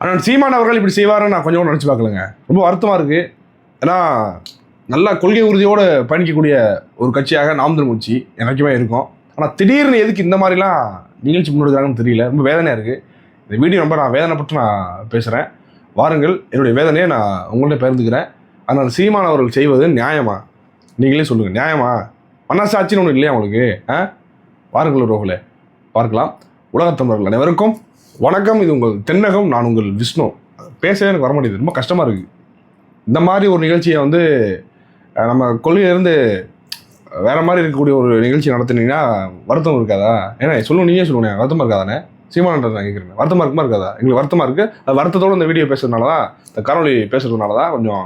ஆனால் சீமான் அவர்கள் இப்படி செய்வாருன்னு நான் கொஞ்சம் கூட நினச்சி பார்க்கலங்க. ரொம்ப வருத்தமாக இருக்குது ஏன்னா நல்லா கொள்கை உறுதியோடு பயணிக்கக்கூடிய ஒரு கட்சியாக நாம் தமிழ் கட்சி எனக்குமே இருக்கும். ஆனால் திடீர்னு எதுக்கு இந்த மாதிரிலாம் நிகழ்ச்சி முன்னெடுக்கிறாங்கன்னு தெரியல. ரொம்ப வேதனையாக இருக்குது இந்த வீடியோ ரொம்ப நான் வேதனைப்பட்டு நான் பேசுகிறேன் வாருங்கள் என்னுடைய வேதனையை நான் உங்கள்ட்ட பகிர்ந்துக்கிறேன். ஆனால் சீமான் அவர்கள் செய்வது நியாயமா? நீங்களே சொல்லுங்கள் நியாயமா? மனசாட்சின்னு ஒன்று இல்லையா உங்களுக்கு? ஆ? வாருங்கள் ரோகலே பார்க்கலாம். உலகத்தமிழர்கள் அனைவருக்கும் வணக்கம் இது உங்கள் தென்னகம் நான் உங்கள் விஷ்ணு. பேசவே எனக்கு வர மாட்டேங்குது ரொம்ப கஷ்டமாக இருக்குது இந்த மாதிரி ஒரு நிகழ்ச்சியை வந்து நம்ம கொள்கையிலேருந்து வேறு மாதிரி இருக்கக்கூடிய ஒரு நிகழ்ச்சி நடத்துனீங்கன்னா வருத்தம் இருக்காதா? ஏன்னா சொல்லுங்க நீயே சொல்லுங்க வருத்தமாக இருக்காதானே? சீமானன்றது நான் கேட்குறேன் வருத்தமாக இருக்குமா இருக்காதா? எங்களுக்கு வருத்தமாக இருக்குது அது வருத்தத்தோடு இந்த வீடியோ பேசுறதுனால தான் இந்த காணொலி பேசுறதுனால தான் கொஞ்சம்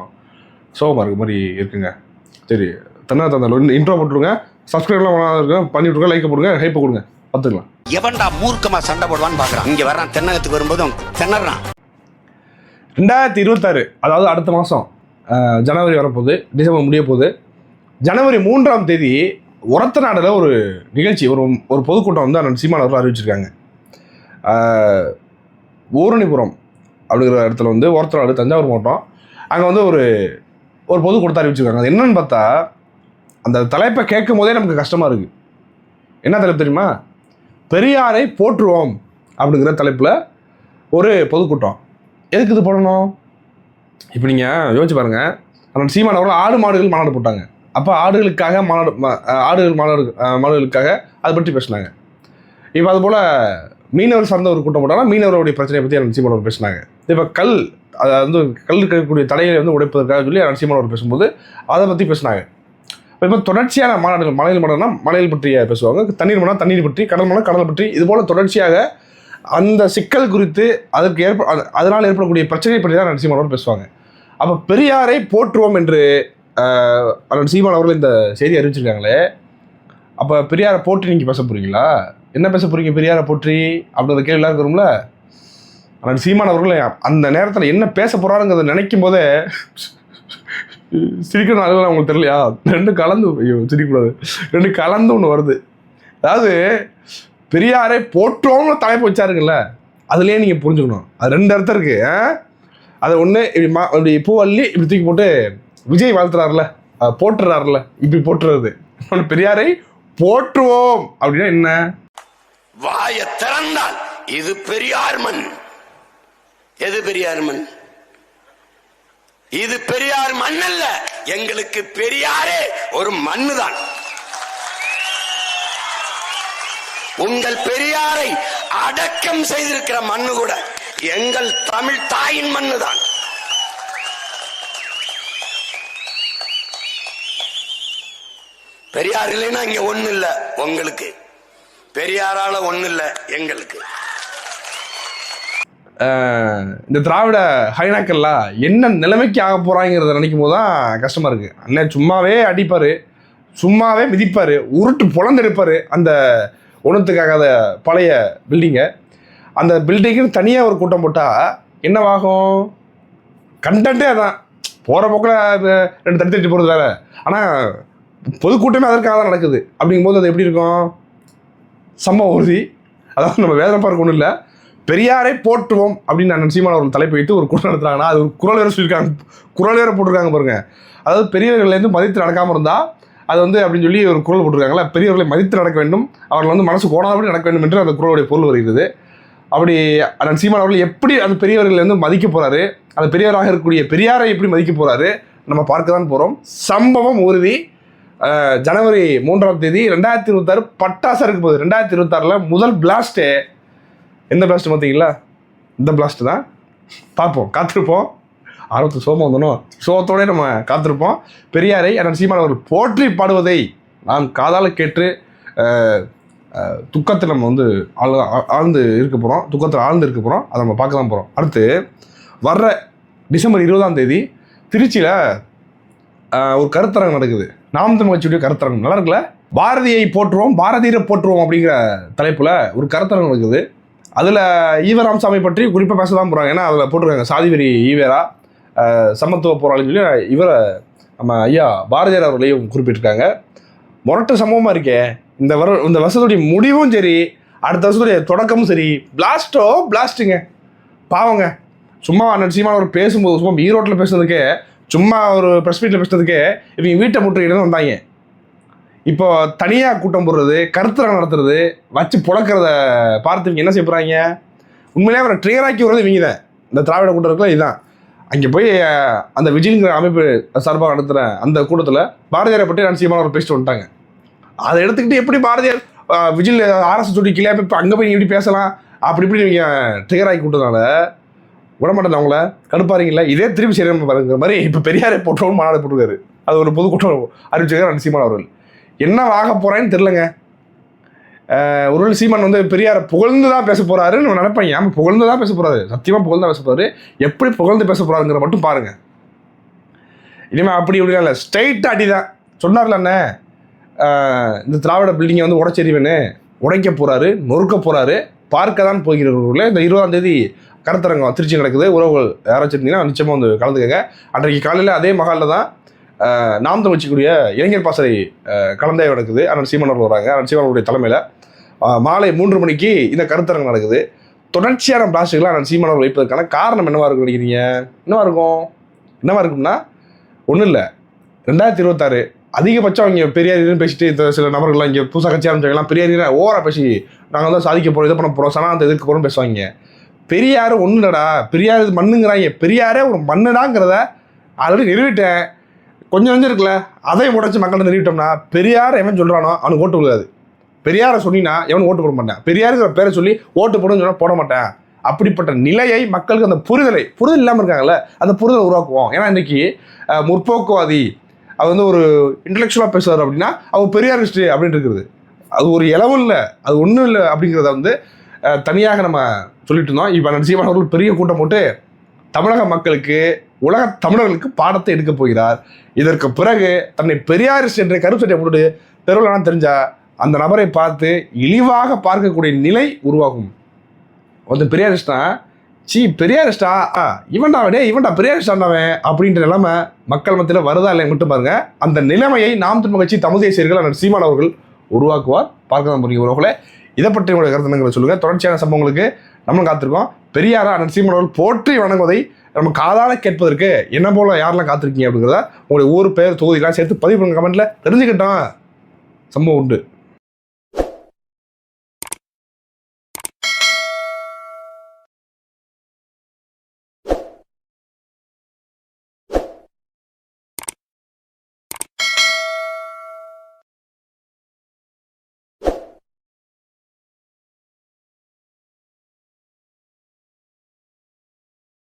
சோகமாக இருக்க மாதிரி இருக்குங்க. சரி தன்னா தந்தாலும் இன்ட்ரோ போட்டுருங்க. சப்ஸ்கிரைப்லாம் பண்ணாத இருக்கு பண்ணி விட்ருங்க லைக் போடுங்க ஹைப்பை கொடுங்க பார்த்துக்கலாம் எவன்டா மூர்க்கமா சண்டை போடுவான்னு பாக்குறான். இங்க வர்றான் தென்னகத்துக்கு வரும்போது திணறான். ரெண்டாயிரத்தி இருபத்தாறு அதாவது அடுத்த மாதம் ஜனவரி வரப்போகுது டிசம்பர் முடிய போகுது. ஜனவரி மூன்றாம் தேதி உரத்த நாடில் ஒரு நிகழ்ச்சி ஒரு ஒரு பொதுக்கூட்டம் வந்து அண்ணன் சீமான் அவர்கள் அறிவிச்சிருக்காங்க. ஊரணிபுரம் அப்படிங்கிற இடத்துல வந்து உரத்த நாடு தஞ்சாவூர் மாவட்டம் அங்கே வந்து ஒரு ஒரு பொதுக்கூட்டத்தை அறிவிச்சிருக்காங்க. அது என்னன்னு பார்த்தா அந்த தலைப்பை கேட்கும் போதே நமக்கு கஷ்டமாக இருக்குது என்ன தலைப்பு தெரியுமா? பெரியாரை போற்றுவோம் அப்படிங்கிற தலைப்பில் ஒரு பொதுக்கூட்டம். எதுக்கு இது போடணும்? இப்போ நீங்கள் யோசிச்சு பாருங்கள் அண்ணன் சீமான அவர்கள் ஆடு மாடுகள் மாநாடு போட்டாங்க. அப்போ ஆடுகளுக்காக மாநாடு ஆடுகள் மாநாடு மாடுகளுக்காக அதை பற்றி பேசினாங்க. இப்போ அதுபோல் மீனவர் சார்ந்த ஒரு கூட்டம் போட்டாங்கன்னா மீனவருடைய பிரச்சனையை பற்றி அண்ணன் சீமான் அவர் பேசினாங்க. இப்போ கல் அதை வந்து கல் இருக்கக்கூடிய தடையை வந்து உடைப்பதற்காக சொல்லி அண்ணன் சீமான் அவர் பேசும்போது அதை பற்றி பேசினாங்க. இப்போ தொடர்ச்சியான மாநாடுகள் மலையில் மாநாடுனா மலையில் பற்றிய பேசுவாங்க. தண்ணீர் மனா தண்ணீர் பற்றி கடல் மனா கடல் பற்றி. இது போல் தொடர்ச்சியாக அந்த சிக்கல் குறித்து அதற்கு ஏற்ப அதனால் ஏற்படக்கூடிய பிரச்சனை பற்றி தான் அண்ணன் பேசுவாங்க. அப்போ பெரியாரை போற்றுவோம் என்று ஆஹ், அண்ணன் சீமான் அவர்கள் இந்த செய்தி அறிவிச்சிருக்காங்களே. அப்போ பெரியாரை போற்றி நீங்கள் பேச போகிறீங்களா என்ன பேச போறீங்க பெரியாரை போற்றி? அப்படின்ற கேள்விலாம் இருக்கிறோம்ல இருக்கும்ல. அண்ணன் சீமான் அவர்கள் அந்த நேரத்தில் என்ன பேச போகிறாருங்கிறத நினைக்கும் போதே சிரிக்கணும் நாள்கள் அவங்களுக்கு தெரியலையா? ரெண்டு கலந்து ஐயோ சிரிக்கக்கூடாது. ரெண்டு கலந்து ஒன்று வருது. அதாவது பெரியாரை போற்றோம்னு தலைப்பு வச்சாருங்கல்ல அதுலேயே நீங்கள் புரிஞ்சுக்கணும். அது ரெண்டு அர்த்தம் இருக்கு. ஆ? அதை ஒன்று இப்படி மா இப்படி பூவள்ளி இப்படி தூக்கி போட்டு விஜய் வாழ்த்துறாருல அதை போட்டுறாருல இப்படி போட்டுறது. இன்னொன்னு பெரியாரை போற்றுவோம். அப்படின்னா என்ன? வாய திறந்தால் இது பெரியார் மண் எது பெரியார் மண் இது பெரியார் மண் அல்ல எங்களுக்கு பெரியாரே ஒரு மண்ணு தான் உங்கள் பெரியாரை அடக்கம் செய்திருக்கிற மண்ணு கூட எங்கள் தமிழ் தாயின் மண்ணு தான் பெரியார் இல்லைன்னா இங்க ஒண்ணு இல்ல உங்களுக்கு. பெரியாரால ஒண்ணு இல்ல எங்களுக்கு. இந்த திராவிட ஹைனாக்கள்லாம் என்ன நிலைமைக்கு ஆக போகிறாங்கிறத நினைக்கும் போது தான் கஷ்டமாக இருக்குது அண்ணன் சும்மாவே அடிப்பார் சும்மாவே மிதிப்பார் உருட்டு புலந்தெடுப்பார் அந்த ஒன்றுத்துக்காகாத பழைய பில்டிங்கை அந்த பில்டிங்குன்னு தனியாக ஒரு கூட்டம் போட்டால் என்னவாகும்? கண்டென்ட்டே அதான். போகிற போக்கில் ரெண்டு தட்டி தட்டி போகிறது வேற. ஆனால் பொதுக்கூட்டமே அதற்காக தான் நடக்குது. அப்படிங்கும்போது அது எப்படி இருக்கும்? சம்ம உறுதி. அதாவது நம்ம வேதனை பார்க்க ஒன்றும் இல்லை. பெரியாரை போற்றுவோம் அப்படின்னு நான் சீமான் அவர்கள் தலைப்பு வைத்து ஒரு குரல் நடத்துறாங்கன்னா அது ஒரு குரல் வேற சொல்லியிருக்காங்க. குரல் வேற போட்டிருக்காங்க பாருங்க. அதாவது பெரியவர்கள்லேருந்து மதித்து நடக்காமல் இருந்தால் அது வந்து அப்படின்னு சொல்லி ஒரு குரல் போட்டிருக்காங்களா பெரியவர்களை மதித்து நடக்க வேண்டும் அவர்கள் வந்து மனசு கோணாதபடி நடக்க வேண்டும் என்று அந்த குரலுடைய பொருள் வருகிறது. அப்படி அண்ணன் சீமான் அவர்கள் எப்படி அந்த பெரியவர்கள்லேருந்து மதிக்க போகிறாரு அந்த பெரியவராக இருக்கக்கூடிய பெரியாரை எப்படி மதிக்க போகிறாரு நம்ம பார்க்க தான் போகிறோம் சம்பவம் உறுதி. ஜனவரி மூன்றாம் தேதி ரெண்டாயிரத்தி இருபத்தாறு பட்டாசாக இருக்க போகுது. ரெண்டாயிரத்தி இருபத்தாறில் முதல் பிளாஸ்ட்டு எந்த பிளாஸ்ட் பார்த்தீங்களா இந்த பிளாஸ்ட் தான். பார்ப்போம் காத்திருப்போம். ஆர்வத்து சோமம் வந்தனும் சோகத்தோடய நம்ம காத்திருப்போம். பெரியாரை அண்ணன் சீமான் அவர்கள் போற்றி பாடுவதை நாம் காதால் கேட்டு துக்கத்தில் நம்ம வந்து ஆழ் ஆழ்ந்து இருக்க போகிறோம் துக்கத்தில் ஆழ்ந்து இருக்க போகிறோம் அதை நம்ம பார்க்க தான் போகிறோம் அடுத்து வர்ற டிசம்பர் இருபதாம் தேதி திருச்சியில் ஒரு கருத்தரங்கம் நடக்குது. நாம் தமிழ் கட்சியுடைய கருத்தரங்கம் நல்லா இருக்குல்ல? பாரதியை போற்றுவோம் பாரதியரை போற்றுவோம் அப்படிங்கிற தலைப்பில் ஒரு கருத்தரங்கம் நடக்குது. அதில் ஈவ ராமசாமி பற்றி குறிப்பாக பேச தான் போகிறாங்க ஏன்னா அதில் போட்டிருக்காங்க சாதிவெறி ஈவேரா சமத்துவ போராளின்னு சொல்லி இவரை நம்ம ஐயா பாரதியார் அவர்களையும் குறிப்பிட்டிருக்காங்க. முரட்டு சம்பவமாக இருக்கே. இந்த வர இந்த வருஷத்துடைய முடிவும் சரி அடுத்த வருஷத்துடைய தொடக்கமும் சரி பிளாஸ்டோ பிளாஸ்ட்டுங்க பாவங்க. சும்மா அண்ணன் அவர் பேசும்போது சும்மா ஈரோட்டில் பேசுனதுக்கே சும்மா ஒரு ப்ரெஸ் மீட்டில் பேசுனதுக்கே இவங்க வீட்டை முற்றுகிட்டு வந்தாங்க. இப்போ தனியாக கூட்டம் போடுறது கருத்தரங்கம் நடத்துறது வச்சு புழக்கிறத பார்த்து இவங்க என்ன செய்ய போகிறாங்க உண்மையிலேயே அவரை ட்ரிகராக்கி வர்றது இவங்க தான். இந்த திராவிட கூட்டம் இருக்குல்ல இதுதான். அங்கே போய் அந்த விஜய்ங்கிற அமைப்பு சார்பாக நடத்துகிற அந்த கூட்டத்தில் பாரதியாரை பற்றி நான் ஒரு பேசிட்டு வந்துட்டாங்க. அதை எடுத்துக்கிட்டு எப்படி பாரதியார் விஜில் ஆர்எஸ் சுட்டி கிளியா போய் இப்போ அங்கே போய் எப்படி பேசலாம்? அப்படி இப்படி நீங்கள் ட்ரிகர் ஆக்கி கூட்டதுனால விடமாட்டேன் அவங்கள. கடுப்பாருங்களா இதே திரும்பி சரி பாருங்கிற மாதிரி இப்போ பெரியாரை போட்டவும் மாநாடு போட்டுருக்காரு. அது ஒரு பொதுக்கூட்டம் அறிவிச்சிருக்காரு சீமான் அவர்கள். என்ன ஆக போகிறேன்னு தெரிலங்க ஒரு சீமான் வந்து பெரியார புகழ்ந்து தான் பேச போகிறாருன்னு நினைப்பேன் ஏன் புகழ்ந்து தான் பேச போகிறாரு சத்தியமாக புகழ்ந்து தான் பேச போகிறாரு எப்படி புகழ்ந்து பேச போகிறாருங்கிற மட்டும் பாருங்கள் இனிமேல் அப்படி இப்படி இல்லை. ஸ்ட்ரைட்டாக அடி தான் சொன்னார்ல அண்ணே இந்த திராவிட பில்டிங்கை வந்து உடச்செறிவேன்னு. உடைக்க போகிறாரு நொறுக்க போகிறாரு பார்க்க தான் போகிறவர்களே இந்த இருபதாம் தேதி கருத்தரங்கம் திருச்சி நடக்குது. உறவுகள் யாராச்சும் இருந்தீங்கன்னா நிச்சயமாக வந்து கலந்துக்கங்க. அன்றைக்கு காலையில் அதே மகாலில் தான் நாம் தமிழ்ச்சிக்குரிய இளைஞர் பாசறை ஆஹ் கலந்தாய்வு நடக்குது. அண்ணன் சீமன் அவர்கள் வராங்க. அண்ணன் சீமன் அவருடைய தலைமையில் மாலை மூன்று மணிக்கு இந்த கருத்தரங்கம் நடக்குது. தொடர்ச்சியான பிளாஸ்டிக்கில் அண்ணன் சீமன் அவர்கள் வைப்பதற்கான காரணம் என்னவா இருக்கும் நினைக்கிறீங்க? என்னவா இருக்கும்? என்னவா இருக்கும்னா ஒன்றும் இல்லை. ரெண்டாயிரத்தி இருபத்தாறு அதிகபட்சம் அவங்க பெரியாரின்னு பேசிட்டு இந்த சில நபர்கள்லாம் இங்கே புதுசாக கட்சி ஆரம்பிச்சவங்கலாம் பெரியாரினா ஓவரா பேசி நாங்கள் தான் சாதிக்க போகிறோம் இதை பண்ண போகிறோம் சனாந்த எதிர்க்க போகிறோம் பேசுவாங்க. பெரியார் ஒன்றும் பெரியார் இது மண்ணுங்கிறாங்க. பெரியாரே ஒரு மண்ணுடாங்கிறத ஆல்ரெடி நிறுவிட்டேன் கொஞ்சம் கொஞ்சம் இருக்குல்ல அதை உடைச்சி மக்கள்கிட்ட நிறுவிட்டோம்னா பெரியார் எவன் சொல்கிறானோ அவனுக்கு ஓட்டு விடாது பெரியாரை சொன்னீங்கன்னா எவன் ஓட்டு போட மாட்டேன். பெரியாருங்கிற பேரை சொல்லி ஓட்டு போடுன்னு சொன்னால் போட மாட்டேன். அப்படிப்பட்ட நிலையை மக்களுக்கு அந்த புரிதலை புரிதல் இல்லாமல் இருக்காங்கல்ல அந்த புரிதலை உருவாக்குவோம். ஏன்னா இன்றைக்கி முற்போக்குவாதி அவர் வந்து ஒரு இன்டலெக்சுவலாக பேசுவார் அப்படின்னா அவர் பெரியார் ஹிஸ்ட்ரி அப்படின்னு இருக்குது. அது ஒரு இளவும் இல்லை அது ஒன்றும் இல்லை அப்படிங்கிறத வந்து தனியாக நம்ம சொல்லிட்டு இருந்தோம். இப்போ நரசிம்மன் பெரிய கூட்டம் போட்டு தமிழக மக்களுக்கு உலக தமிழர்களுக்கு பாடத்தை எடுக்க போகிறார். இதற்கு பிறகு தன்னை பெரியாரிஸ்ட் என்ற கருத்துட்டை போட்டுட்டு தெருவில் தெரிஞ்சா அந்த நபரை பார்த்து இழிவாக பார்க்கக்கூடிய நிலை உருவாகும். வந்து பெரியாரிஸ்டா சீ பெரியாரிஸ்டா ஆ, இவன்டா பெரியாரிஸ்டாண்டவன் அப்படின்ற நிலைமை மக்கள் மத்தியில் வருதா இல்லை மட்டும் பாருங்க. அந்த நிலைமையை நாம் திரும்ப கட்சி தமிழ் தேசியர்கள் அண்ணன் சீமான் அவர்கள் உருவாக்குவார். பார்க்க தான் போறீங்க உறவுகளை இதை பற்றி உங்களுடைய கருத்து சொல்லுங்கள் தொடர்ச்சியான சம்பவங்களுக்கு நம்மளும் காத்திருக்கோம். பெரியாரா நரசிம்மனவர்கள் போற்றி வணங்குவதை நம்ம காதால கேட்பதற்கு என்ன போல யாரெல்லாம் காத்திருக்கீங்க அப்படிங்கிறத உங்களுடைய ஊர் பேர் தொகுதியெல்லாம் சேர்த்து பதிவு பண்ணுங்க கமெண்ட்ல தெரிஞ்சுக்கிட்டோம் சம்பவம் உண்டு.